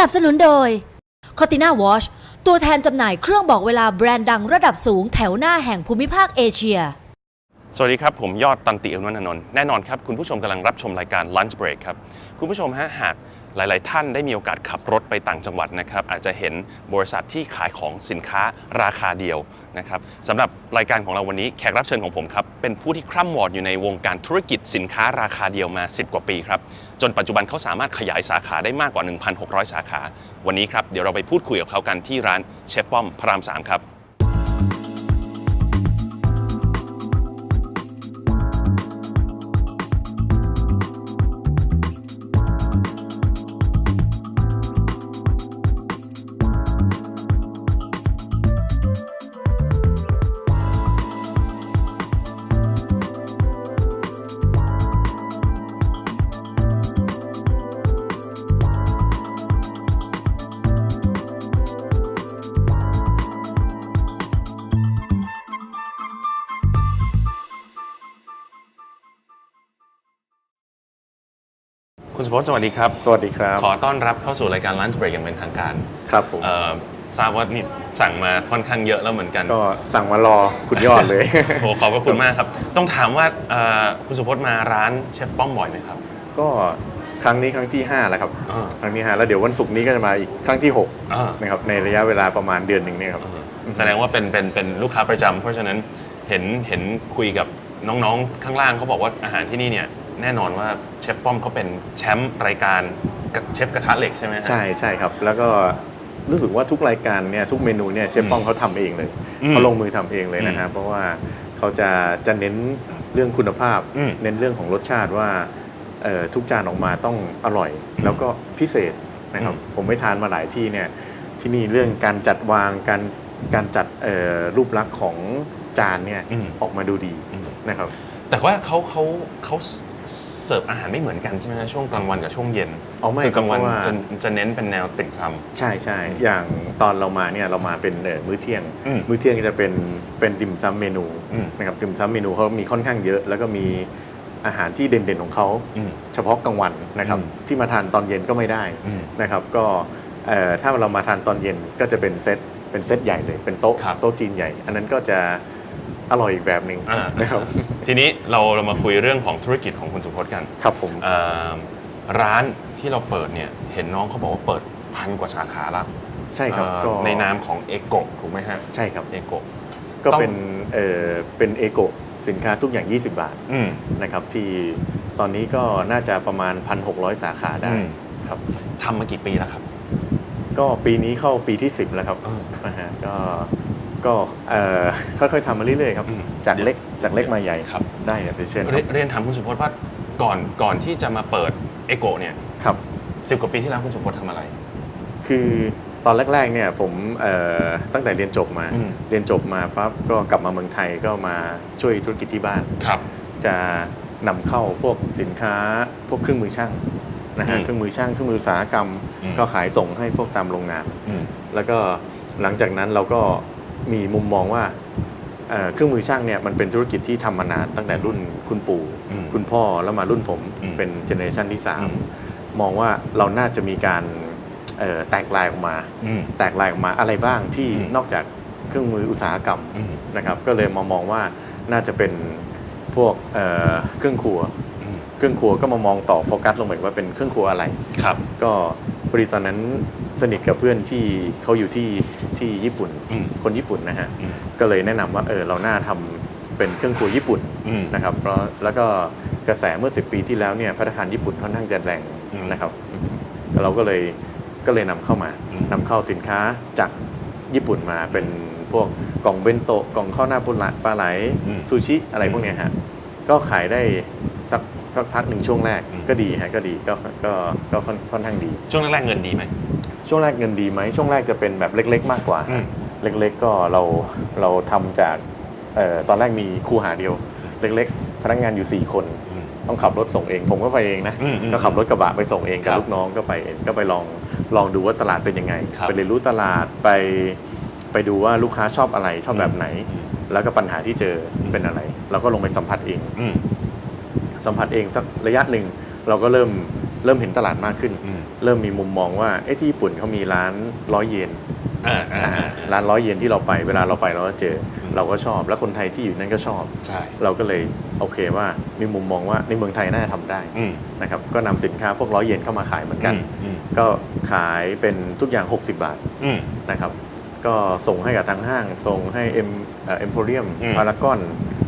นับสนุนโดย c o r t i n a Watch ตัวแทนจำหน่ายเครื่องบอกเวลาแบรนด์ดังระดับสูงแถวหน้าแห่งภูมิภาคเอเชีย สวัสดีครับ ผมยอดตันติเอวนนท์แน่นอนครับ คุณผู้ชมกำลังรับชมรายการ Lunch Break ครับ คุณผู้ชมฮะหากหลาย ๆ ท่านได้มีโอกาสขับรถไปต่างจังหวัดนะครับ อาจจะเห็นบริษัทที่ขายของสินค้าราคาเดียวนะครับสำหรับรายการของเราวันนี้แขกรับเชิญของผมครับเป็นผู้ที่คร่ำวอดอยู่ในวงการธุรกิจสินค้าราคาเดียวมา 10 กว่าปีครับจนปัจจุบันเขาสามารถขยายสาขาได้มากกว่า 1,600 สาขา วันนี้ครับเดี๋ยวเราไปพูดคุยกับเขากันที่ร้านเชฟป้อมพระรามสามครับ คุณสุพจน์สวัสดีครับ สวัสดีครับ ขอต้อนรับเข้าสู่รายการ Lunch Break อย่างเป็นทางการครับผมเอ่อทราบว่านี่สั่งมาค่อนข้างเยอะแล้วเหมือนกัน ก็สั่งมารอคุณยอดเลย โอ้ขอบพระคุณมากครับ ต้องถามว่าเอ่อคุณสุพจน์มาร้านเชฟป้อมบ่อยไหมครับ ก็ครั้งนี้ครั้งที่5แล้วครับ อ่า ครั้งที่5แล้วเดี๋ยววันศุกร์นี้ก็จะมาอีกครั้งที่อ่า6นะครับในระยะเวลาประมาณเดือนหนึ่งเนี่ยครับเออแสดงว่าเป็นเป็นเป็นลูกค้าประจำเพราะฉะนั้นเห็นเห็นคุยกับน้องๆข้างล่างเขาบอกว่าอาหารที่นี่เนี่ย แน่นอนว่าเชฟป้อมเขาเป็นแชมป์รายการเชฟกระทะเหล็กใช่ไหมฮะ ใช่ใช่ครับ แล้วก็รู้สึกว่าทุกรายการเนี่ยทุกเมนูเนี่ยเชฟป้องเขาทำเองเลยอืมเขาลงมือทำเองเลยนะฮะเพราะว่าเขาจะจะเน้นเรื่องคุณภาพ อืมเน้นเรื่องของรสชาติว่าเอ่อทุกจานออกมาต้องอร่อย แล้วก็พิเศษนะครับอืม ผมไปทานมาหลายที่เนี่ยที่นี่เรื่องการจัดวางการการจัดเอ่อรูปลักษณ์ของจานเนี่ยอืม ออกมาดูดีอืม นะครับ แต่ว่าเขาเขาเขา เสิร์ฟอาหารไม่เหมือนกันใช่ไหมฮะช่วงกลางวันกับช่วงเย็นเอาไม่คือกลางวันเพราะว่า จะจะเน้นเป็นแนวติ่มซ ใช่ใช่อย่างตอนเรามาเนี่ยเรามาเป็นเอ่อมื้อเที่ยง อืมมื้อเที่ยงก็จะเป็นเป็นดิมซัมเมนูอืมนะครับดิมซัมเมนูเขามีค่อนข้างเยอะ แล้วก็มีอาหารที่เด่นๆของเขาอืม เฉพาะกลางวันนะครับ อืม ที่มาทานตอนเย็นก็ไม่ได้อืม นะครับ ก็เอ่อถ้าเรามาทานตอนเย็นก็จะเป็นเซตเป็นเซตใหญ่เลยเป็นโต๊ะครับ โต๊ะจีนใหญ่ อันนั้นก็จะ อร่อยอีกแบบหนึ่งอ่า นะครับ ทีนี้เราเรามาคุยเรื่องของธุรกิจของคุณสุพจน์กันครับผมเอ่อร้านที่เราเปิดเนี่ยเห็นน้องเขาบอกว่าเปิดพันกว่าสาขาแล้วใช่ครับเอ่อก็ในนามของเอโกถูกไหมฮะใช่ครับ เอโก ก็ต้อง เป็นเอ่อเป็นเอโกสินค้าทุกอย่าง 20 บาทอืมนะครับ ที่ตอนนี้ก็น่าจะประมาณ 1,600 สาขาได้อืมครับ ทำมากี่ปีแล้วครับก็ปีนี้เข้าปีที่ 10 แล้วครับอืมนะฮะก็ ก็เอ่อค่อยๆทำมาเรื่อยๆครับ อืมจากเล็กจากเล็กมาใหญ่ครับ ได้ครับเป็นเช่นคเรีรัยบนเรียนถามคุณสุพจน์ว่าก่อนก่อนที่จะมาเปิดเอโกเนี่ยครับ สิบกว่าปีที่แล้วคุณสุพจน์ทำอะไร คือตอนแรกๆเนี่ยผมเอ่อตั้งแต่เรียนจบมา อืม เรียนจบมาปั๊บก็กลับมาเมืองไทยก็มาช่วยธุรกิจที่บ้าน ครับ จะนำเข้าพวกสินค้าพวกเครื่องมือช่างนะฮะอืมเครื่องมือช่างเครื่องมืออุตสาหกรรม อืม ก็ขายส่งให้พวกตามโรงงาน อืม แล้วก็หลังจากนั้นเราก็ มีมุมมองว่าเอ่อเครื่องมือช่างเนี่ยมันเป็นธุรกิจที่ทำมานานตั้งแต่รุ่นคุณปู่อืมคุณพ่อแล้วมารุ่นผมอืมเป็นเจเนอเรชันที่อืม3มองว่าเราน่าจะมีการเอ่อแตกลายออกมาอืมแตกลายออกมาอะไรบ้างที่อืมนอกจากเครื่องมืออุตสาหกรรมอืมนะครับ ก็เลยมามองว่าน่าจะเป็นพวกเอ่อเครื่องครัวอืมเค รื่องครัวก็มามองต่อโฟกัสลงไปว่าเป็นเครื่องครัวอะไร ครับ ก็พอดีตอนนั้นสนิทกับเพื่อนที่เขาอยู่ที่ที่ญี่ปุ่น อืม คนญี่ปุ่นนะฮะ อืม ก็เลยแนะนำว่าเออเราน่าทำเป็นเครื่องครัวญี่ปุ่นอืม นะครับเพราะแล้วก็กระแสเมื่อ 10 ปีที่แล้วเนี่ยพัฒนาคารญี่ปุ่นค่อนข้างจะแรงอืมนะครับแล้วเราก็เลยก็เลยนำเข้ามาอืม นำเข้าสินค้าจากญี่ปุ่นมาเป็นพวกกล่องเบนโตะกล่องข้าวหน้าปลาปลาไหลอืมซูชิอะไรพวกเนี้ยฮะก็ขายได้ สักสักพักหนึ่งช่วงแรกอืมก็ดีฮะก็ดีก็ก็ก็ค่อนค่อนข้างดี ช่วงแรกๆเงินดีไหมช่วงแรกเงินดีไหมช่วงแรกจะเป็นแบบเล็ก ๆ มากกว่าอืมเล็กๆก็เราเราทำจากเอ่อตอนแรกมีคูหาเดียว เล็ก ๆ พนักงานอยู่ 4 คนอืมต้องขับรถส่งเอง ผมก็ไปเองนะอืมอืมก็ขับรถกระบะไปส่งเองกับครับลูกน้องก็ไปเองก็ไปลองลองดูว่าตลาดเป็นยังไงครับไปเรียนรู้ตลาดไปไปดูว่าลูกค้าชอบอะไรชอบแบบไหนอืมแล้วก็ปัญหาที่เจออมเป็นอะไร เราก็ลงไปสัมผัสเองอืม สัมผัสเองสักระยะหนึ่ง เราก็เริ่มเริ่มเห็นตลาดมากขึ้น อืม เริ่มมีมุมมองว่าเอ้ที่ญี่ปุ่นเขามีร้านร้อยเยน อ่าอ่าอ่าอ่าร้านร้อยเยนที่เราไปเวลาเราไปเราก็เจออม เราก็ชอบ แล้วคนไทยที่อยู่นั่นก็ชอบ ใช่เราก็เลยโอเคว่ามีมุมมองว่าในเมืองไทยน่าจะทำได้อืมนะครับก็นำสินค้าพวกร้อยเยนเข้ามาขายเหมือนกัน อืมก็ขายเป็นทุกอย่าง 60 บาทอืม นะครับ ก็ส่งให้กับทางห้าง ส่งให้เอ็มเอ็มโพเรียมอืม พารากอน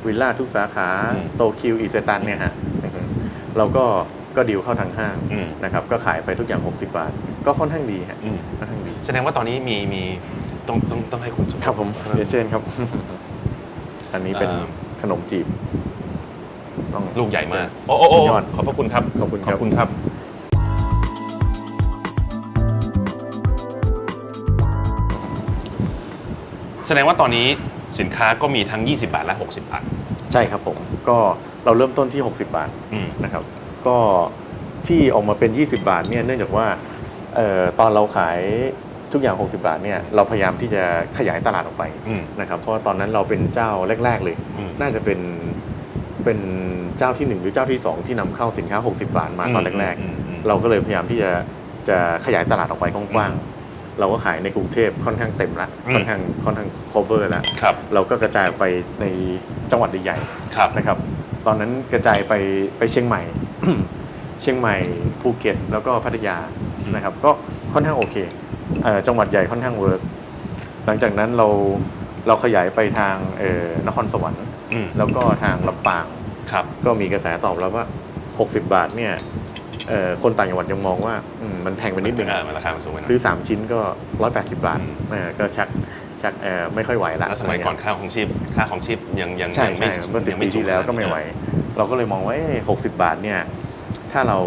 วิลล่าทุกสาขาอืม โตคิวอิเซตันเนี่ยฮะอือฮึเราก็ก็ดีลเข้าทางห้างอืมนะครับก็ขายไปทุกอย่าง 60 บาท ก็ค่อนข้างดีฮะอืมค่อนข้างดีแสดงว่าตอนนี้มีมีต้องต้องต้องให้คุณสุพจน์ครับผมเดยวเช่นครับ อันนี้เป็นเอ่อขนมจีบ ต้อง ลูกใหญ่มากโอ้โอ้โอ้ยอดขอบพระคุณครับขอบคุณขครับอบคุณครับ แสดงว่าตอนนี้ สินค้าก็มีทั้ง 20 บาทและ 60 บาท ใช่ครับผมก็เราเริ่มต้นที่ 60 บาทอืม นะครับ ก็ที่ออกมาเป็น 20 บาทเนี่ยเนื่องจากว่าเอ่อตอนเราขายทุกอย่าง 60 บาทเนี่ยเราพยายามที่จะขยายตลาดออกไปอืม นะครับเพราะว่าตอนนั้นเราเป็นเจ้าแรก ๆ เลย อืม น่าจะเป็นเป็นเจ้าที่หนึ่งหรือเจ้าที่สองที่นำเข้าสินค้า 60 บาทมาตอนแรกอืมอืมๆเราก็เลยพยายามที่จะจะขยายตลาดออกไปกว้างๆ เราก็ขายในกรุงเทพค่อนข้างเต็มละอืมค่อนข้างค่อนข้าง cover แล้วครับเราก็กระจายไปในจังหวัดใหญ่ครับ ๆนะครับ ตอนนั้นกระจายไปไปเชียงใหม่ เชียงใหม่ภูเก็ตแล้วก็พัทยาอืม นะครับ ก็ค่อนข้างโอเคเอ่อจังหวัดใหญ่ค่อนข้างเวิร์กหลังจากนั้นเราเราขยายไปทางเอ่อนครสวรรค์ อืมแล้วก็ทางลำปาง ครับ ก็มีกระแสตอบรับว่า 60 บาทเนี่ยเอ่อ คนต่างจังหวัดยังมองว่าอืมมันแพงไปนิดนึงอ่ามันราคามันสูงไปหน่อยซื้อ 3 ชิ้นก็ 180 บาทอืมเออก็ชักชักเอ่อไม่ค่อยไหวละแล้วสมัยก่อนค่าของชีพค่าของชีพยังยังใช่ยังไม่ใช่เมื่อสิบยังปีสูงที่แล้วก็ไม่ไหว เราก็เลยมองว่าหกสิบาทเนี่ยถ้าเรา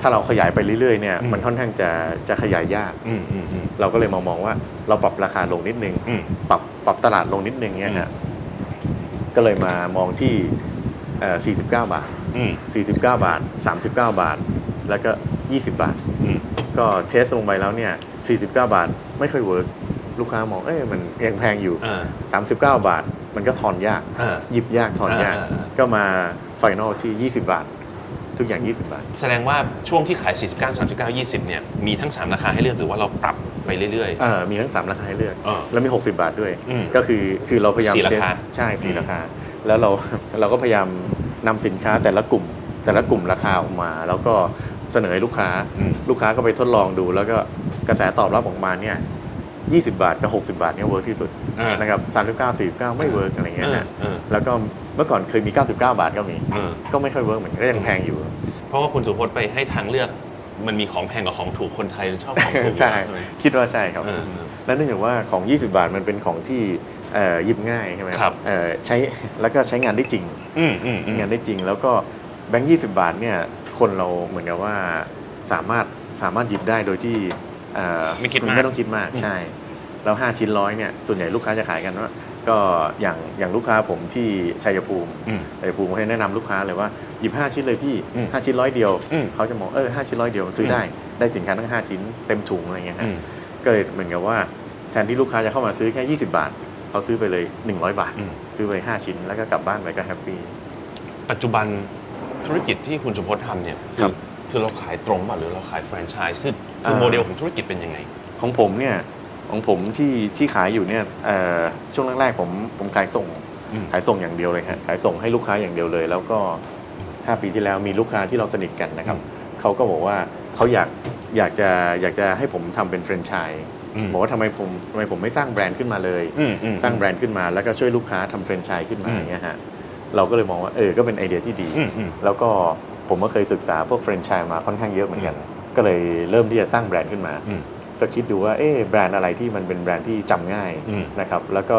ถ้าเราขยายไปเรื่อยๆเนี่ยมันค่อนข้างจะจะขยายยากอืมอืมอืมเราก็เลยมองมองว่าเราปรับราคาลงนิดนึงอืมปรับปรับตลาดลงนิดนึงเนี่ยฮะก็เลยมามองที่เอ่อ49 บาท อืม49 บาท 39 บาท แล้วก็ 20 บาท อืมก็เทสลงไปแล้วเนี่ย 49 บาทไม่ค่อยเวิร์กลูกค้ามองเอ้ยมันยังแพงอยู่ อ่า39 บาท มันก็ทอนยาก อ่า หยิบยากทอนยาก อ่าอ่าอ่า ก็มาไฟนอลที่ 20 บาท ทุกอย่าง 20 บาท แสดงว่าช่วงที่ขาย 49 39 20 เนี่ย มีทั้ง 3 ราคาให้เลือกหรือว่าเราปรับไปเรื่อย เออมีทั้ง 3 ราคาให้เลือกอ่าแล้วมี 60 บาทด้วย อืมก็คือคือเราพยายามสี่ราคาเทสใช่สี่อืมราคา แล้วเรา เราก็พยายาม นำสินค้าแต่ละกลุ่ม แต่ละกลุ่มราคาออกมา แล้วก็เสนอให้ลูกค้าอืม ลูกค้าก็ไปทดลองดู แล้วก็กระแสตอบรับออกมาเนี่ย20 บาทกับ 60 บาทเนี่ยเวิร์กที่สุดอ่านนะครับ39 49 ไม่เวิร์กอะไรเงี้ยเออนะเออแล้วก็เมื่อก่อนเคยมี 99 บาทก็มีเออก็ไม่ค่อยเวิร์กเหมือนกันก็ยังแพงอยู่ เพราะว่าคุณสุพจน์ไปให้ทางเลือก มันมีของแพงกับของถูกคนไทยชอบของถูกใช่ไหมคิดว่าใช่ครับเออ และเนื่องจากว่าของ 20 บาทมันเป็นของที่เอ่อ หยิบง่ายใช่ไหมครับเอ่อใช้แล้วก็ใช้งานได้จริงอืมอืมอืใช้มงานได้จริง แล้วก็แบงค์20บาทเนี่ยคนเราเหมือนกับว่าสามารถสามารถหยิบได้โดยที่เอ่อไม่คิดมากไม่ต้องคิดมากอืมใช่ แล้ว5ชิ้นร้อยเนี่ยส่วนใหญ่ลูกค้าจะขายกันว่าก็อย่างอย่างลูกค้าผมที่ชัยภูมิอืมชัยภูมิให้แนะนำลูกค้าเลยว่าหยิบ5ชิ้นเลยพี่อืม5ชิ้นร้อยเดียวอืมเขาจะมองเออห้าชิ้นร้อยเดียวซื้อได้ได้สินค้าทั้ง5ชิ้นเต็มถุงอะไรเงี้ยฮะอืมก็เลยเหมือนกับว่าแทนที่ลูกค้าจะเข้ามาซื้อแค่ 20 บาท เขาซื้อไปเลย 100 บาท อืม ซื้อไป 5 ชิ้น แล้วก็กลับบ้านไปก็แฮปปี้ ปัจจุบันธุรกิจที่คุณสุพจน์ทำเนี่ยคืครัอบคือเราขายตรงป่ะหรือเราขายแฟรนไชส์คือคืออ่าโมเดลของธุรกิจเป็นยังไง ของผมเนี่ยของผมที่ที่ขายอยู่เนี่ยเอ่อช่วงแรกๆผมผมขายส่ง อืม ขายส่งอย่างเดียวเลยฮะขายส่งให้ลูกค้าอย่างเดียวเลย แล้วก็ 5 ปีที่แล้วมีลูกค้าที่เราสนิทกันนะครับอืมเขาก็บอกว่าเขาอยากอยากจะอยากจะให้ผมทำเป็นแฟรนไชส์อืม บอกว่าทำไมผมทำไมผมไม่สร้างแบรนด์ขึ้นมาเลยอืมอืมสร้างแบรนด์ขึ้นมาแล้วก็ช่วยลูกค้าทำแฟรนไชส์ขึ้นมาอืมอย่างเงี้ยฮะเราก็เลยมองว่าเออก็เป็นไอเดียที่ดีอืมอืมแล้วก็ผมก็เคยศึกษาพวกแฟรนไชส์มาค่อนข้างเยอะเหมือนกัน ก็เลยเริ่มที่จะสร้างแบรนด์ขึ้นมาอืมก็คิดดูว่าเอ๊ะแบรนด์อะไรที่มันเป็นแบรนด์ที่จำง่ายอืมนะครับแล้วก็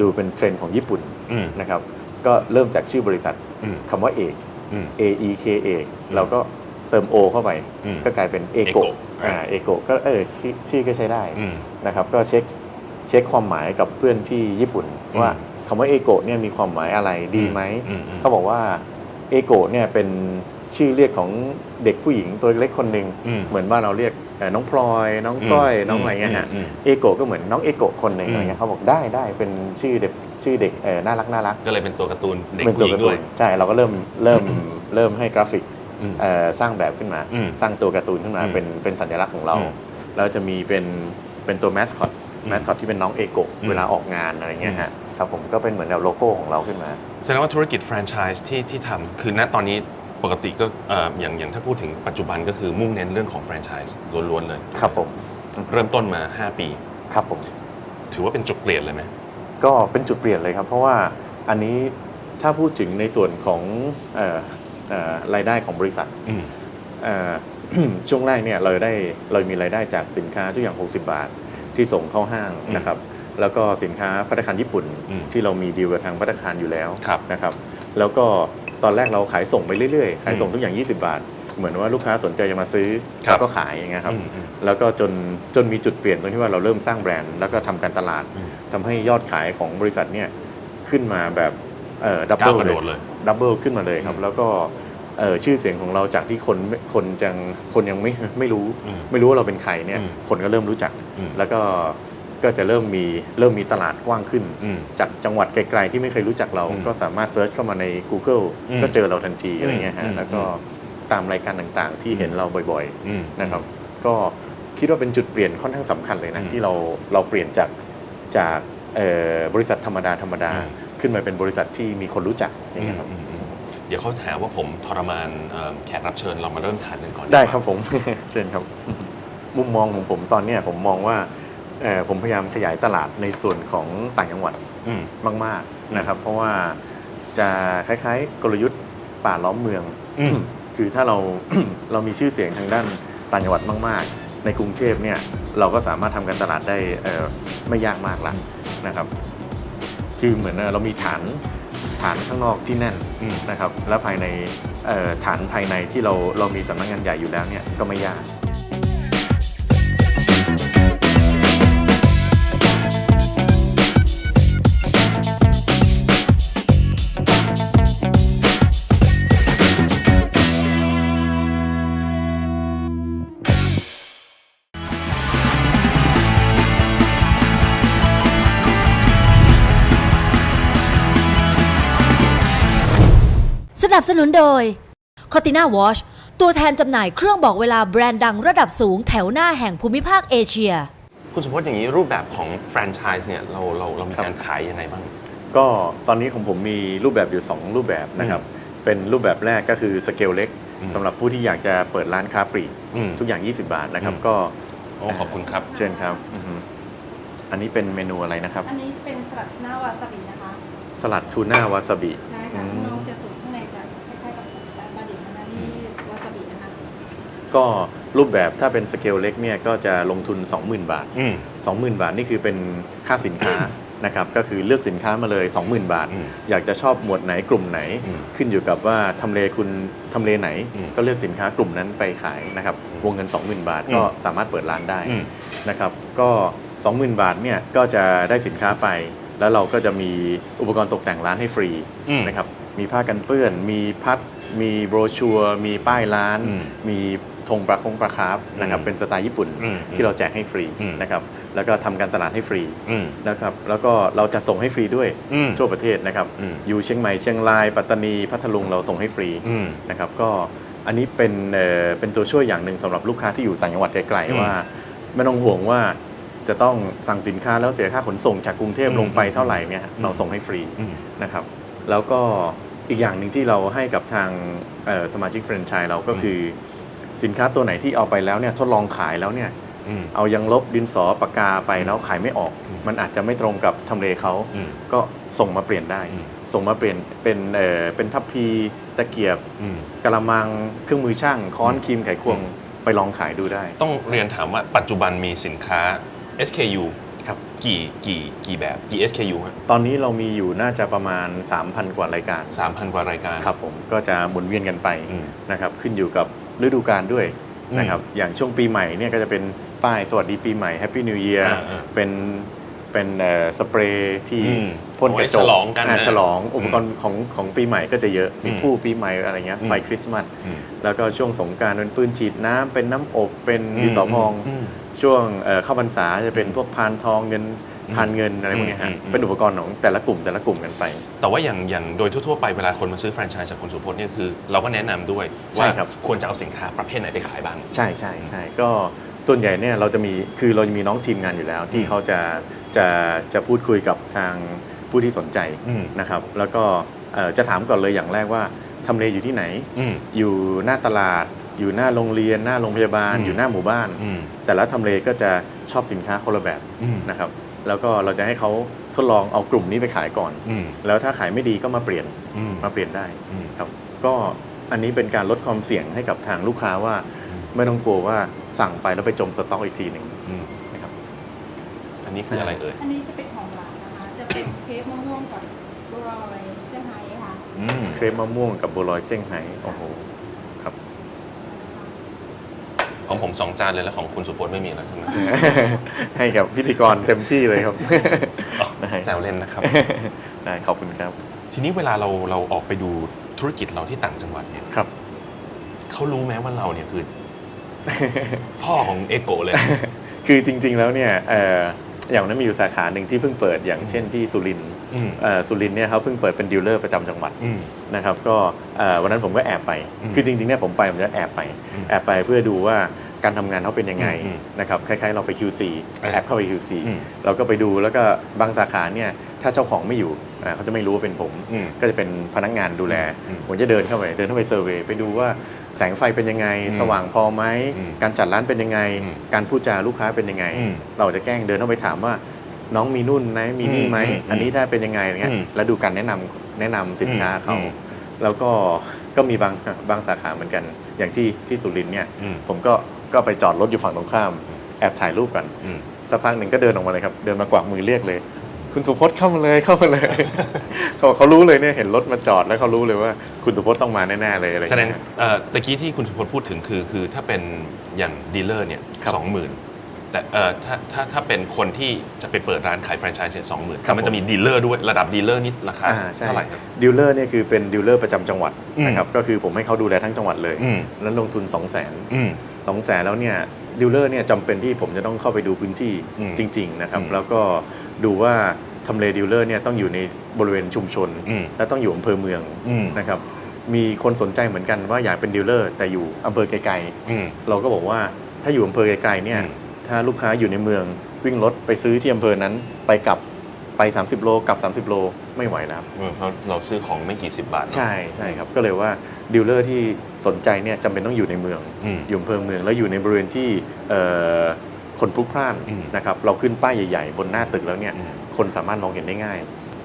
ดูเป็นเทรนด์ของญี่ปุ่นอืมนะครับก็เริ่มจากชื่อบริษัทอืมคำว่าเอกอืม A E K เอกเราก็ เติม O เข้าไป อืมก็กลายเป็นเอโก Ego อ่า เอโกก็เออชื่อชื่อก็ใช้ได้อืม นะครับ ก็เช็คเช็คความหมายกับเพื่อนที่ญี่ปุ่น อืม ว่าคำว่าเอโกเนี่ยมีความหมายอะไรดีไหม อืมอืม เขาบอกว่าเอโกเนี่ยเป็นชื่อเรียกของเด็กผู้หญิงตัวเล็กคนหนึ่งอืมเหมือนบ้านเราเรียกเอ่อน้องพลอย น้องก้อย น้องอะไรเงี้ยฮะอืมเอโกก็เหมือนน้องเอโกคนหนึ่งอืม อะไรเงี้ยเขาบอกได้ได้เป็นชื่อเด็กชื่อเด็กเออน่ารักน่ารักก็เลยเป็นตัวการ์ตูนเด็กเป็นผู้ตัวหญิงการ์ตูด้วย นใช่เราก็เริ่มเริ่มเริ่มให้กราฟิกอืมเอ่อ สร้างแบบขึ้นมาอืมสร้างตัวการ์ตูนขึ้นมาอืมเป็นเป็นสัญลักษณ์ของเราอืมเราจะมีเป็นเป็นตัวแมสคอตอืมแมสคอตที่เป็นน้องเอโกอืมเวลาออกงานอะไรเงี้ยฮะครับผมก็เป็นเหมือนแบบโลโก้ของเราขึ้นมาแสดงว่าธุรกิจแฟรนไชส์ที่ที่ทำคือณตอนนี้ปกติก็เอ่ออย่างอย่างถ้าพูดถึงปัจจุบันก็คือมุ่งเน้นเรื่องของแฟรนไชส์ล้วนๆเลย ครับผม เริ่มต้นมา 5 ปี ครับผม ถือว่าเป็นจุดเปลี่ยนเลยไหมก็เป็นจุดเปลี่ยนเลยครับ เพราะว่าอันนี้ถ้าพูดถึงในส่วนของเอ่อเอ่อ รายได้ของบริษัทอืมเอ่อช่วงแรกเนี่ยเราได้เรามีรายได้จากสินค้าทุกอย่าง 60 บาทที่ส่งเข้าห้างอืมนะครับแล้วก็สินค้าพัตตาคารญี่ปุ่นอืมที่เรามีดีลกับทางพัตตาคารอยู่แล้วครับนะครับแล้วก็ตอนแรกเราขายส่งไปเรื่อยๆ ขายส่งอืมทุกอย่าง 20 บาท เหมือนว่าลูกค้าสนใจจะมาซื้อครับแล้วก็ขายอย่างเงี้ยครับอืมอืมแล้วก็จนจนมีจุดเปลี่ยนตรงที่ว่าเราเริ่มสร้างแบรนด์แล้วก็ทำการตลาดอืมทำให้ยอดขายของบริษัทเนี่ยขึ้นมาแบบเอ่อดับเบิก้าวลกระเลโดย ดเลยดับเบิลขึ้นมาเลยครับอืมแล้วก็เอ่อชื่อเสียงของเราจากที่คนไม่คนจังคนยังไม่ไม่รู้อืมไม่รู้ว่าเราเป็นใครเนี่ยอืมคนก็เริ่มรู้จักอืมแล้วก็ก็จะเริ่มมีเริ่มมีตลาดกว้างขึ้นอืมจากจังหวัดไกลๆที่ไม่เคยรู้จักเราอืมก็สามารถเซิร์ชเข้ามาใน Google อืมก็เจอเราทันทีอะไรเงี้ยอืฮะมแล้วก็ตามรายการต่างๆ ที่เห็นเราบ่อยอืมๆนะครับ ก็คิดว่าเป็นจุดเปลี่ยนค่อนข้างสำคัญเลยนะอืมที่เราเราเปลี่ยนจากจากเอ่อบริษัทธรรมดาธรรมดาอืม ขึ้นมาเป็นบริษัทที่มีคนรู้จักอย่างเงี้ยครับอืมอืมเดี๋ยวเขาถามว่าผมทรมานเอ่อแขกรับเชิญเรามาเริ่มทานกันก่อนได้กว่าครับผมเชิญครับ มุมมองของผมตอนเนี้ยผมมองว่าเอ่อผมพยายามขยายตลาดในส่วนของต่างจังหวัดอืมมาก ๆนะครับ เพราะว่าจะคล้ายๆ กลยุทธ์ป่าล้อมเมืองอืมคือถ้าเราเรามีชื่อเสียงทางด้านต่างจังหวัดมาก ๆ ในกรุงเทพเนี่ยเราก็สามารถทำการตลาดได้เอ่อไม่ยากมากละนะครับ คือเหมือนเรามีฐานฐานข้างนอกที่แน่นนะครับและภายในฐานภายในที่เราเรามีสำนักงานใหญ่อยู่แล้วเนี่ยก็ไม่ยาก นับสนุนโดย c o r t i n a Watch ตัวแทนจำหน่ายเครื่องบอกเวลาแบรนด์ดังระดับสูงแถวหน้าแห่งภูมิภาคเอเชีย คุณสมพจน์อย่างนี้รูปแบบของแฟรนไชส์เนี่ยเราเราเรามีการขายยังไงบ้าง ก็ตอนนี้ของผมมีรูปแบบอยู่ 2 รูปแบบนะครับ เป็นรูปแบบแรกก็คือสเกลเล็กอืมสำหรับผู้ที่อยากจะเปิดร้านค้าปลีกอืม ทุกอย่าง 20 บาทนะครับอืมก็โอ้ขอบคุณครับ เชิญครับอือฮึอันนี้เป็นเมนูอะไรนะครับ อันนี้จะเป็นสลัดหน้าวาซาบินะคะ สลัดทูน่าวาซาบิ ใช่อืค่ะมน้อง ก็รูปแบบถ้าเป็นสเกลเล็กเนี่ยก็จะลงทุน 20,000 บาท อืม 20,000 บาทนี่คือเป็นค่าสินค้า นะครับก็คือเลือกสินค้ามาเลย 20,000 บาท อืมอยากจะชอบหมวดไหนกลุ่มไหน อืมขึ้นอยู่กับว่าทำเลคุณทำเลไหน อืมก็เลือกสินค้ากลุ่มนั้นไปขายนะครับวงเงิน 20,000 บาทอืมก็สามารถเปิดร้านได้อืม นะครับก็ 20,000 บาทเนี่ยก็จะได้สินค้าไป แล้วเราก็จะมีอุปกรณ์ตกแต่งร้านให้ฟรีอืมนะครับมีผ้ากันเปื้อน มีพัดมีโบรชัวร์มีป้ายร้าน อืม มี ธงปลาคงปลาคาร์ฟนะครับอืมเป็นสไตล์ญี่ปุ่นอืมที่เราแจกให้ฟรีอืมนะครับแล้วก็ทำการตลาดให้ฟรีอืมนะครับแล้วก็เราจะส่งให้ฟรีด้วยอืมทั่วประเทศนะครับอืมอยู่เชียงใหม่เชียงรายปัตตานีพัทลุงเราส่งให้ฟรีอืมนะครับก็อันนี้เป็นเอ่อเป็นตัวช่วยอย่างหนึ่งสำหรับลูกค้าที่อยู่ต่างจังหวัดไกลอืมๆว่า ไม่ต้องห่วงว่าจะต้องสั่งสินค้าแล้วเสียค่าขนส่งจากกรุงเทพอืมลงไปเท่าไหร่เนี่ยอืมเราส่งให้ฟรีอืมนะครับ แล้วก็อีกอย่างหนึ่งที่เราให้กับทางเอ่อสมาชิกแฟรนไชส์เราก็คือ สินค้าตัวไหนที่เอาไปแล้วเนี่ยทดลองขายแล้วเนี่ยอืม เอายังลบดินสอปากกาไปแล้วขายไม่ออก อืมมันอาจจะไม่ตรงกับทำเลเขาอืมก็ส่งมาเปลี่ยนได้ อืม ส่งมาเปลี่ยนเป็นเอ่อเป็นทัพพีตะเกียบอืม กระมังเครื่องมือช่างค้อนครีมไขควงไปลองขายดูได้ ต้องเรียนถามว่าปัจจุบันมีสินค้า SKU ครับ กี่กี่กี่แบบกี่ SKU ฮะตอนนี้เรามีอยู่น่าจะประมาณ 3,000 กว่ารายการ3,000กว่ารายการ ครับผมก็จะหมุนเวียนกันไปอืม นะครับขึ้นอยู่กับ ฤดูกาลด้วยอืมนะครับอย่างช่วงปีใหม่เนี่ยก็จะเป็นป้ายสวัสดีปีใหม่ Happy New Year อ่าอ่าเป็นเป็นเอ่อสเปรย์ที่อืมพ่นกระจกเอาไว้ฉลองกันานะฉลองอุปกรณ์ของของปีใหม่ก็จะเยอะ มีอืมผู้ปีใหม่อะไรเงี้ยอืมไฟคริสต์มาสอืมแล้วก็ช่วงสงกรารเป็นปืนฉีดน้ำเป็นน้ำอบเป็นอืมดินสอพองอืมช่วงเอ่อเข้าพรรษาจะเป็นพวกพานทองเงิน พานเงินอะไรพวกเนี้ยอืฮะมอืม เป็นอุปกรณ์ของแต่ละกลุ่มแต่ละกลุ่มกันไป แต่ว่าอย่างอย่างโดยทั่วๆไปเวลาคนมาซื้อแฟรนไชส์จากคุณสุพจน์เนี่ยคือเราก็แนะนำด้วยใช่ว่าครับ ควรจะเอาสินค้าประเภทไหนไปขายบ้าง ใช่ใช่ใช่ก็ส่วนใหญ่เนี่ยเราจะมีคือเราจะมีน้องทีมงานอยู่แล้ว ที่อืมเขาจะจะจะพูดคุยกับทางผู้ที่สนใจอืม นะครับ แล้วก็เอ่อจะถามก่อนเลยอย่างแรกว่าทำเลอยู่ที่ไหน อืม อยู่หน้าตลาด อยู่หน้าโรงเรียน หน้าโรงพยาบาล อืม อยู่หน้าหมู่บ้าน อืมแต่ละทำเลก็จะชอบสินค้าคนละแบบอืม นะครับ แล้วก็เราจะให้เขาทดลองเอากลุ่มนี้ไปขายก่อน อืมแล้วถ้าขายไม่ดีก็มาเปลี่ยนอืมมาเปลี่ยนได้ อืม ครับก็อันนี้เป็นการลดความเสี่ยงให้กับทางลูกค้าว่า อืม ไม่ต้องกลัวว่าสั่งไปแล้วไปจมสต็อกอีกทีหนึ่งอืมนะครับ อันนี้คืออะไรเอ่ยอันนี้จะเป็นของร้านนะคะ จะเป็นเค้กมะม่วงกับบัวลอยเซี่ยงไฮ้ค่ะ อืม เครปมะม่วงกับบัวลอยเซี่ยงไฮ้โอ้โหครับ ของผมสองจานเลยแล้วของคุณสุพจน์ไม่มีแล้วใช่ไหมให้กับพิธีกรเต็มที่เลยครับอ๋อได้แซวเล่นนะครับได้ขอบคุณครับ ทีนี้เวลาเราเราออกไปดูธุรกิจเราที่ต่างจังหวัดเนี่ยครับเขารู้ไหมว่าเราเนี่ยคือ พ่อของเอโกะเลย คือจริง ๆ แล้วเนี่ยเอ่ออย่างนั้นมีอยู่สาขาหนึ่งที่เพิ่งเปิดอย่างเช่นที่สุรินทร์อืมเอ่อ สุรินทร์เนี่ยเขาเพิ่งเปิดเป็นดีลเลอร์ประจำจังหวัดอืมนะครับก็เอ่อวันนั้นผมก็แอบไปอืมคือจริงๆเนี่ยผมไปผมจะแอบไปอืมแอบไปเพื่อดูว่าการทำงานเขาเป็นยังไงอืมนะครับคล้ายๆเราไป QC เออแอบเข้าไป QC อืมเราก็ไปดูแล้วก็บางสาขาเนี่ยถ้าเจ้าของไม่อยู่อ่าเขาจะไม่รู้ว่าเป็นผมอืมก็จะเป็นพนักงานดูแลอืมผมจะเดินเข้าไปเดินเข้าไปเซอร์เวย์ไปดูว่าแสงไฟเป็นยังไงอืมสว่างพอไหมอืมการจัดร้านเป็นยังไงอืมการพูดจาลูกค้าเป็นยังไงอืมเราจะแกล้งเดินเข้าไปถามว่า น้องมีนุ่นไหมมีนี่ไหมอืมอืมอันนี้ถ้าเป็นยังไงอะไรเงี้ยอืม แล้วดูการแนะนำแนะนำสินค้าเขาอืมแล้วก็ก็มีบางบางสาขาเหมือนกัน อย่างที่ที่สุรินทร์เนี่ย อืม ผมก็ก็ไปจอดรถอยู่ฝั่งตรงข้ามแอบถ่ายรูปกัน อืม สักพักหนึ่งก็เดินออกมาเลยครับ เดินมากวักมือเรียกเลย คุณสุพจน์เข้ามาเลยเข้ามาเลย เขาเขารู้เลยเนี่ยเห็นรถมาจอดแล้วเขารู้เลยว่า คุณสุพจน์ต้องมาแน่ๆเลยอะไรแสดงเงี้ยเอ่อตะกี้ที่คุณสุพจน์พูดถึงคือ คือถ้าเป็นอย่างดีลเลอร์เนี่ยครับ สองหมื่น แต่เอ่อถ้าถ้าถ้าเป็นคนที่จะไปเปิดร้านขายแฟรนไชส์เนี่ยสองหมื่นครับแต่มันจะมีดีลเลอร์ด้วยระดับดีลเลอร์นี่ราคาอ่าใช่เท่าไหร่ครับ ดีลเลอร์เนี่ยคือเป็นดีลเลอร์ประจำจังหวัดอืมนะครับก็คือผมให้เขาดูแลทั้งจังหวัดเลยอืมแล้วลงทุน 2 0 0 0 0นอืม สองแสนแล้วเนี่ยดีลเลอร์เนี่ยจำเป็นที่ผมจะต้องเข้าไปดูพื้นที่อืมจริง ๆ นะครับ อืมแล้วก็ดูว่าทำเลดีลเลอร์เนี่ยต้องอยู่ในบริเวณชุมชน อืม และต้องอยู่อำเภอเมืองอืมนะครับมีคนสนใจเหมือนกันว่าอยากเป็นดีลเลอร์แต่อยู่อำเภอไกลอืม ๆ เราก็บอกว่าถ้าอยู่อำเภอไกลๆเนี่ยอืม ถ้าลูกค้าอยู่ในเมืองวิ่งรถไปซื้อที่อำเภอนั้นไปกลับไป 30 โลกลับ 30 โลไม่ไหวแล้วเออเพราะเราซื้อของไม่กี่สิบบาทเนอะ ใช่ใช่ครับก็เลยว่าดีลเลอร์ที่สนใจเนี่ยจำเป็นต้องอยู่ในเมือง อืม อยู่อำเภอเมืองแล้วอยู่ในบริเวณที่เอ่อคนพลุกพล่านอืมนะครับเราขึ้นป้ายใหญ่ ๆ บนหน้าตึกแล้วเนี่ยอืม คนสามารถมองเห็นได้ง่าย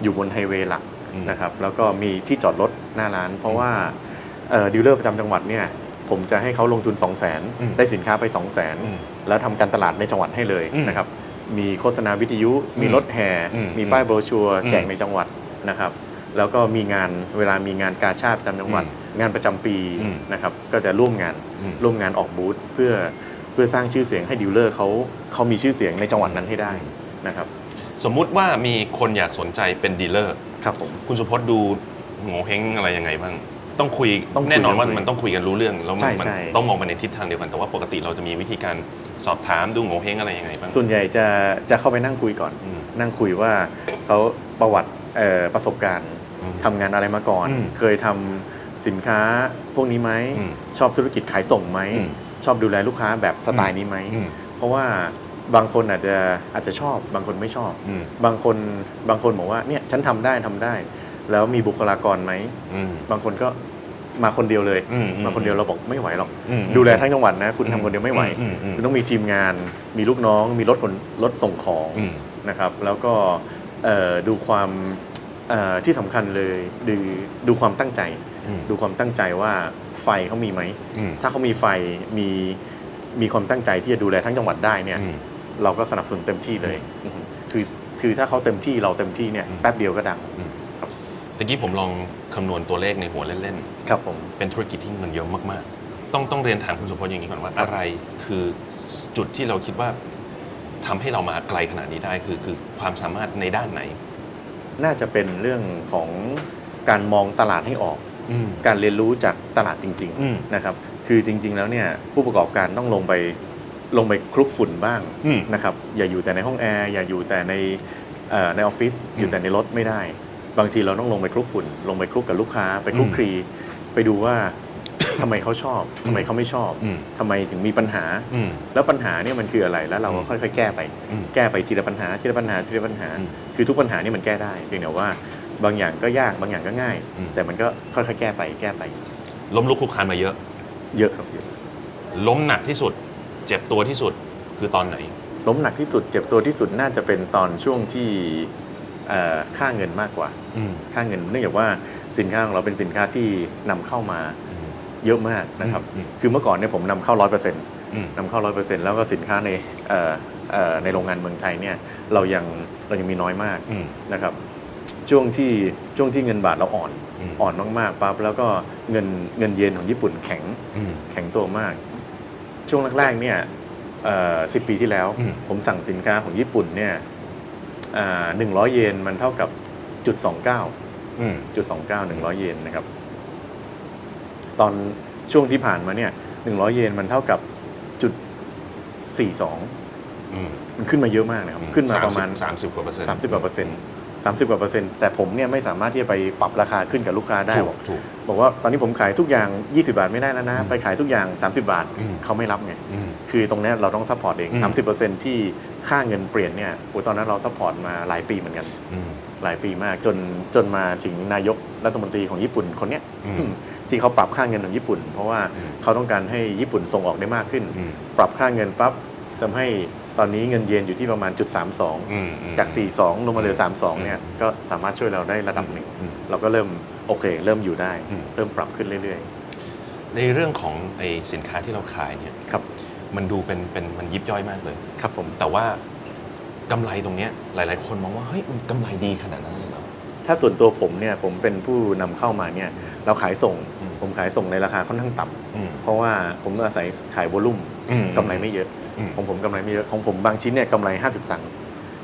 อยู่บนไฮเวย์หลัก อืม นะครับแล้วก็มีที่จอดรถหน้าร้าน เพราะว่าดีลเลอร์ประจำจังหวัดเนี่ย ผมจะให้เขาลงทุน 2 0 0 0 0อืม0ได้สินค้าไป 2 0 0 0 0อืม0แล้วทำการตลาดในจังหวัดให้เลยอืมนะครับมีโฆษณาวิทยุ มีอืมรถแห่ อืมมีป้ายโบรชัวร์อืมแจกในจังหวัดนะครับ แล้วก็มีงานเวลามีงานกาชาติประจำจังหวัดอืมงานประจำปีอืม นะครับก็จะร่วมงาน อืม ร่วมงานออกบูธเพื่อเพื่อสร้างชื่อเสียงให้ดีลเลอร์เขาเขามีชื่อเสียงในจังหวัดนั้นให้ได้นะครับสมมุติว่ามีคนอยากสนใจเป็นดีลเลอร์ ครับผมคุณสุพจน์ดูโง่เฮงอะไรยังไงบ้าง ต้องคุยต้องคุยแน่นอนว่าต้องคุยมันต้องคุยกันรู้เรื่องแล้วมัใช่นมันใช่ ต้องมองไปในทิศทางเดียวกันแต่ว่าปกติเราจะมีวิธีการสอบถามดูโง่เฮงอะไรยังไงบ้าง ส่วนใหญ่จะจะเข้าไปนั่งคุยก่อน อืมนั่งคุยว่าเขาประวัติเอ่อประสบการณ์อืมทำงานอะไรมาก่อน อืมเคยทำสินค้าพวกนี้ไหมอืมชอบธุรกิจขายส่งไหมอืมชอบดูแลลูกค้าแบบสไตล์นี้ไหมอืม เพราะว่าบางคนอาจจะอาจจะชอบ บางคนไม่ชอบ อืม บางคนบางคนบอกว่าเนี่ยฉันทำได้ทำได้ แล้วมีบุคลากรไหม อืม บางคนก็มาคนเดียวเลยอืมอืมมาคนเดียวเราบอกไม่ไหวหรอก อืมดูแลทั้งจังหวัดนะ คุณทำคนเดียวไม่ไหว อืมอืม คุณต้องมีทีมงาน มีลูกน้อง มีรถขนรถส่งของอืม นะครับ แล้วก็เอ่อดูความเอ่อที่สำคัญเลยดูดูความตั้งใจ อืม ดูความตั้งใจว่าไฟเขามีไหม อืมถ้าเขามีไฟมีมีความตั้งใจที่จะดูแลทั้งจังหวัดได้เนี่ย อืม เราก็สนับสนุนเต็มที่เลยอือฮึคือคือถ้าเขาเต็มที่เราเต็มที่เนี่ยอืมแป๊บเดียวก็ดัง ตะกี้ผมลองคำนวณตัวเลขในหัวเล่นครับผม ๆ เป็นธุรกิจที่เงินเยอะมากๆ ต้องต้องเรียนถามคุณสุพจน์อย่างนี้ก่อนว่า อะไรคือจุดที่เราคิดว่าทำให้เรามาไกลขนาดนี้ได้คือคือความสามารถในด้านไหน น่าจะเป็นเรื่องของการมองตลาดให้ออก อืม การเรียนรู้จากตลาดจริงอืม ๆนะครับ คือจริง ๆ แล้วเนี่ยผู้ประกอบการต้องลงไปลงไปคลุกฝุ่นบ้าง อืม นะครับอย่าอยู่แต่ในห้องแอร์อย่าอยู่แต่ในเอ่อในออฟฟิศอืมอยู่แต่ในรถไม่ได้ บางทีเราต้องลงไปคลุกฝุ่น ลงไปคลุกกับลูกค้า ไปคลุกอืมคลีไปดูว่าทำไมเขาชอบทำไมเขาไม่ชอบอืมทำไมถึงมีปัญหา อืม แล้วปัญหาเนี่ยมันคืออะไรแล้วเราก็อืมค่อยๆ แก้ไป อืมแก้ไปทีละปัญหาทีละปัญหาทีละปัญหา อืมคือทุกปัญหานี่มันแก้ได้เพียงแต่ว่าบางอย่างก็ยากบางอย่างก็ง่าย อืม แต่มันก็ค่อยๆ แก้ไปแก้ไป ล้มลุกคลุกคลานมาเยอะ เยอะครับเยอะล้มหนักที่สุด เจ็บตัวที่สุดคือตอนไหน ล้มหนักที่สุดเจ็บตัวที่สุดน่าจะเป็นตอนช่วงที่เอ่อ ค่าเงินมากกว่าอืมค่าเงินเนื่องจากว่าสินค้าของเราเป็นสินค้าที่นำเข้ามาอืมเยอะมากนะครับอืมคือเมื่อก่อนเนี่ยผมนำเข้าร้อยเปอร์เซ็นต์อืมนำเข้าร้อยเปอร์เซ็นต์แล้วก็สินค้าในเอ่อเอ่อในโรงงานเมืองไทยเนี่ยเรายังเรายังมีน้อยมากอืมนะครับช่วงที่ช่วงที่เงินบาทเราอ่อนอืมอ่อนมากๆปั๊บแล้วก็เงินเงินเยนของญี่ปุ่นแข็งอืมแข็งตัวมาก ช่วงแรกๆเนี่ยสิบปีที่แล้วอืมผมสั่งสินค้าของญี่ปุ่นเนี่ย หนึ่งร้อยเยนมันเท่ากับจุดสองเก้าอืมจุดสองเก้าหนึ่งร้อยเยนนะครับ ตอนช่วงที่ผ่านมาเนี่ยหนึ่งร้อยเยนมันเท่ากับจุดสี่สองอืมมันขึ้นมาเยอะมากนะครับ ขึ้นมาประมาณ สามสิบกว่าเปอร์เซ็นต์สามสิบกว่าเปอร์เซ็นต์ สามสิบกว่าเปอร์เซ็นต์แต่ผมเนี่ยไม่สามารถที่จะไปปรับราคาขึ้นกับลูกค้าได้ถูบอกกถูกบอกว่าตอนนี้ผมขายทุกอย่าง 20 บาทไม่ได้แล้วนะอืมไปขายทุกอย่าง 30 บาทอืมเขาไม่รับไงอืมคือตรงเนี้ยเราต้องซัพพอร์ตเองอืม30%ที่ค่าเงินเปลี่ยนเนี่ยโอ้ตอนนั้นเราซัพพอร์ตมาหลายปีเหมือนกันอืมหลายปีมากจนจนมาถึงนายกรัฐมนตรีของญี่ปุ่นคนเนี้ยอืมที่เขาปรับค่าเงินของญี่ปุ่น เพราะว่าอืมเขาต้องการให้ญี่ปุ่นส่งออกได้มากขึ้นอืมปรับค่าเงินปั๊บทำให้ ตอนนี้เงินเยนอยู่ที่ประมาณจุด32อืมอืมจาก 42 ลงมาเหลืออืม32 เนี่ย ก็สามารถช่วยเราได้ระดับหนึ่งอืมเราก็เริ่มโอเค เริ่มอยู่ได้อืมเริ่มปรับขึ้นเรื่อยในเรื่องของไอสินค้าที่เราขายเนี่ยๆครับมันดูเป็นเป็นมันยิบย่อยมากเลย ครับผม แต่ว่ากำไรตรงเนี้ยหลาย ๆ คนมองว่าเฮ้ยมันกำไรดีขนาดนั้นเลยเหรอถ้าส่วนตัวผมเนี่ยผมเป็นผู้นำเข้ามาเนี่ยเราขายส่งอืมผมขายส่งในราคาค่อนข้างต่อืมำเพราะว่าผมอาศัยขายวอลุ่มอืมกำไรไม่เยอะ อืม ของผมกำไรไม่เยอะของผมบางชิ้นเนี่ยกำไร 50ตังค์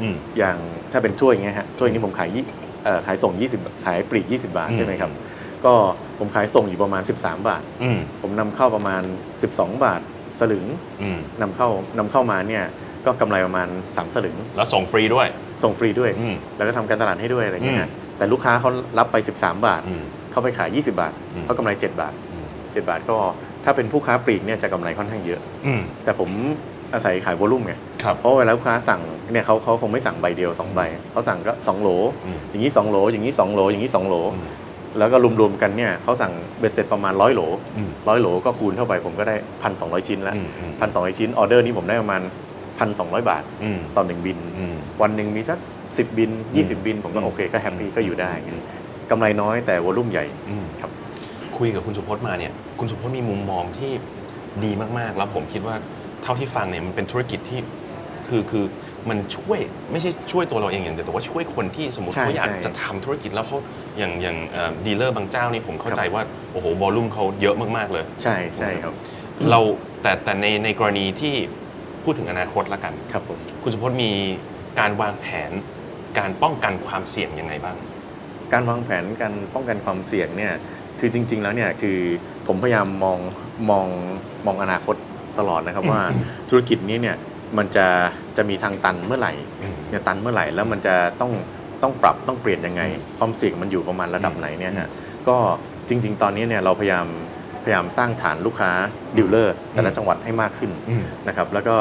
อืม อย่างถ้าเป็นถ้วยอย่างเงี้ยฮะถ้วยนี้ผมขายยี่เอ่อขายส่ง 20 ขายปลีก 20 บาทอืม ใช่ไหมครับ ก็ผมขายส่งอยู่ประมาณ 13 บาท อืมผมนำเข้าประมาณ 12 บาทสลึงอืมนำเข้านำเข้ามาเนี่ยก็กำไรประมาณ 3 สลึง แล้วส่งฟรีด้วย ส่งฟรีด้วย อืม แล้วก็ทำการตลาดให้ด้วยอะไรเงี้ยอืฮะมแต่ลูกค้าเขารับไป 13 บาท อืม เขาไปขาย 20 บาทอืม เขากำไร 7 บาท อืม7 บาทก็ถ้าเป็นผู้ค้าปลีกเนี่ยจะกำไรค่อนข้างเยอะ อืม แต่ผม อาศัยขายวอลุ่มไงครับ เพราะเวลาลูกค้าสั่งเนี่ยเขาเขาคงไม่สั่งใบเดียว2ใบเขาสั่งก็2โหล อืม อย่างนี้2โหล อย่างนี้2โหล อย่างนี้2โหล อืมแล้วก็รวมๆกันเนี่ยเขาสั่งเบ็ดเสร็จประมาณ100โหลอืม100โหลก็คูณเข้าไปผมก็ได้1,200ชิ้นแล้วอืมอืมพันสองชิ้นออเดอร์นี้ผมได้ประมาณพันสองร้อยบาทอืมต่อหนึ่งบิน อืม วันหนึ่งมีสักสิบบินยี่สิบบิน ผมก็อืม โอเคก็แฮปปี้อืมก็อยู่ได้อืมกำไรน้อยแต่วอลุ่มใหญ่ อืมครับ คุยกับคุณสุพจน์มาเนี่ย คุณสุพจน์มีมุมมองที่ดีมากๆ แล้วผมคิดว่า เท่าที่ฟังเนี่ยมันเป็นธุรกิจที่คือคือมันช่วยไม่ใช่ช่วยตัวเราเองอย่างเดียวแต่ว่าช่วยคนที่สมมติใช่เขาอยากใช่จะทำธุรกิจแล้วเขาอย่างอย่างดีลเลอร์บางเจ้านี่ผมเข้าใจว่าโอ้โหวอลลุ่มเขาเยอะมากๆเลย ใช่ใช่ครับเราแต่แต่ในในกรณีที่พูดถึงอนาคตละกัน ครับผม คุณสุพจน์มีการวางแผนการป้องกันความเสี่ยงยังไงบ้าง การวางแผนการป้องกันความเสี่ยงเนี่ยคือจริง ๆ แล้วเนี่ยคือผมพยายามมองมองมองอนาคต ตลอดนะครับว่าธุรกิจนี้เนี่ยมันจะจะมีทางตันเมื่อไหร่อืมเนี่ยตันเมื่อไหร่แล้วมันจะต้องต้องปรับต้องเปลี่ยนยังไง ความเสี่ยงมันอยู่ประมาณระดับไหนเนี่ยฮะก็จริง ๆ ตอนนี้เนี่ยเราพยายามพยายามสร้างฐานลูกค้าดิลเลอร์แต่ละจังหวัดให้มากขึ้นอืมนะครับแล้วก็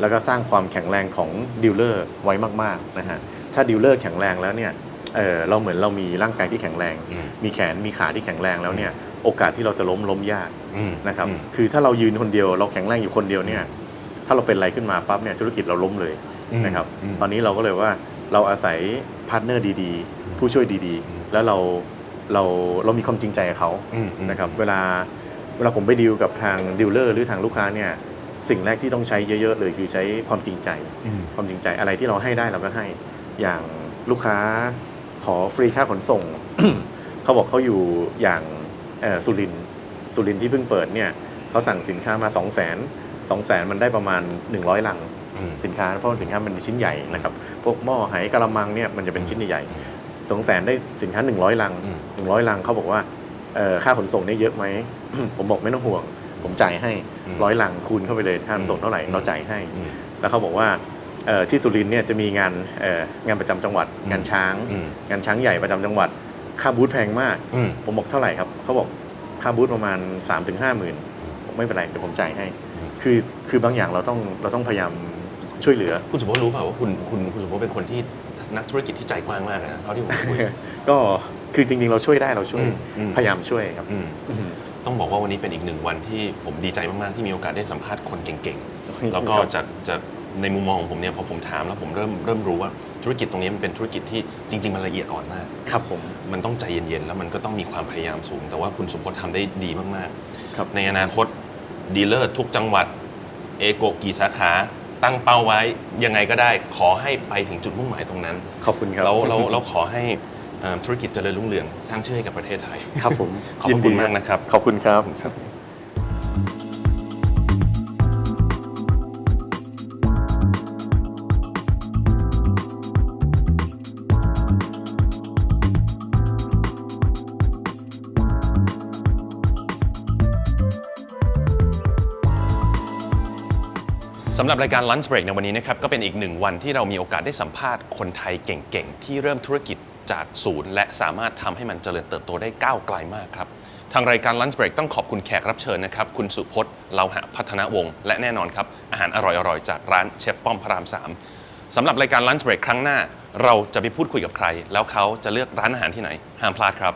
แล้วก็สร้างความแข็งแรงของดีลเลอร์ไว้มากๆนะฮะถ้าดีลเลอร์แข็งแรงแล้วเนี่ยเออเราเหมือนเรามีร่างกายที่แข็งแรงอืมมีแขนมีขาที่แข็งแรงแล้วเนี่ย โอกาสที่เราจะล้มล้มยากอืมนะครับ อืม คือถ้าเรายืนคนเดียวเราแข็งแรงอยู่คนเดียวเนี่ย ถ้าเราเป็นอะไรขึ้นมาปั๊บเนี่ยธุรกิจเราล้มเลยอืมนะครับ อืม ตอนนี้เราก็เลยว่าเราอาศัยพาร์ทเนอร์ดีๆ ผู้ช่วยดีอืม ๆ แล้วเราเราเรามีความจริงใจกับเขา อืมอืม นะครับเวลาเวลาผมไปดีลกับทางดีลเลอร์หรือทางลูกค้าเนี่ยสิ่งแรกที่ต้องใช้เยอะ ๆ เลยคือใช้ความจริงใจความจริงใจอะไรที่เราให้ได้เราก็ให้อย่างลูกค้าขอฟรีค่าขนส่ง เขาบอกเขาอยู่อย่างเอ่อ สุรินทร์สุรินทร์ที่เพิ่งเปิดเนี่ยเขาสั่งสินค้ามา2 0 0 0 0 0 2 0 0 0 0มันได้ประมาณ 100 ลังอืมสินค้าเพราะว่าสินค้ามันเป็นชิ้นใหญ่นะครับ พวกหม้อไหกระมังเนี่ยมันจะเป็นชิ้นใหญ่สองแสนได้สินค้า 100 ลังอืม100 ลังเขาบอกว่าเอ่อค่าขนส่งเนี่ยเยอะไหม ผมบอกไม่ต้องห่วง ผมจ่ายให้ร้อยลังคูณเข้าไปเลยค่าขนส่งเท่าไหร่เราจ่ายให้อืมแล้วเขาบอกว่าเอ่อที่สุรินทร์เนี่ยจะมีงานเอ่องานประจำจังหวัดอืมงานช้างอืมงานช้างใหญ่ประจำจังหวัด ค่าบูธแพงมาก อืม ผมบอกเท่าไหร่ครับเขาบอกค่าบูธประมาณ3ามถึงห้าหมื่นบอกไม่เป็นไรเดี๋ยวผมจ่ายให้ อืม คือคือบางอย่างเราต้องเราต้องพยายามช่วยเหลือ คุณสุพจน์รู้เปล่าว่าคุณคุณคุณสุพจน์เป็นคนที่นักธุรกิจที่ใจกว้างมากเลยนะเท่าที่ผมคุย ก็คือจริงๆ เราช่วยได้เราช่วย อืมอืม พยายามช่วยครับอืมอืมต้องบอกว่าวันนี้เป็นอีกหนึ่งวันที่ผมดีใจมาก ๆ ที่มีโอกาสได้สัมภาษณ์คนเก่ง ๆ แล้วก็ครับจากจาก ในมุมมองของผมเนี่ยพอผมถามแล้วผมเริ่มเริ่มรู้ว่าธุรกิจตรงนี้มันเป็นธุรกิจที่จริง ๆ มันละเอียดอ่อนมาก ครับผม มันต้องใจเย็นๆ แล้วมันก็ต้องมีความพยายามสูง แต่ว่าคุณสุพจน์ทำได้ดีมากครับๆในอนาคตดีลเลอร์ทุกจังหวัด เอโกกี่สาขา ตั้งเป้าไว้ยังไงก็ได้ขอให้ไปถึงจุดมุ่งหมายตรงนั้น ขอบคุณครับแล้วแล้วแล้วขอให้เอ่อธุรกิจเจริญรุ่งเรืองสร้างชื่อให้กับประเทศไทย ครับผมขอบพระคุณมากนะครับ ขอบคุณครับ สำหรับรายการ Lunch Break ในวันนี้นะครับก็เป็นอีกหนึ่งวันที่เรามีโอกาสได้สัมภาษณ์คนไทยเก่งๆ ที่เริ่มธุรกิจจากศูนย์ และสามารถทำให้มันเจริญเติบโตได้ก้าวไกลมากครับ ทางรายการ Lunch Break ต้องขอบคุณแขกรับเชิญนะครับ คุณสุพจน์เลาหะพัฒนวงศ์และแน่นอนครับ อาหารอร่อยๆ จากร้านเชฟป้อมพระราม 3สำหรับรายการ Lunch Break ครั้งหน้า เราจะไปพูดคุยกับใคร แล้วเขาจะเลือกร้านอาหารที่ไหนห้ามพลาดครับ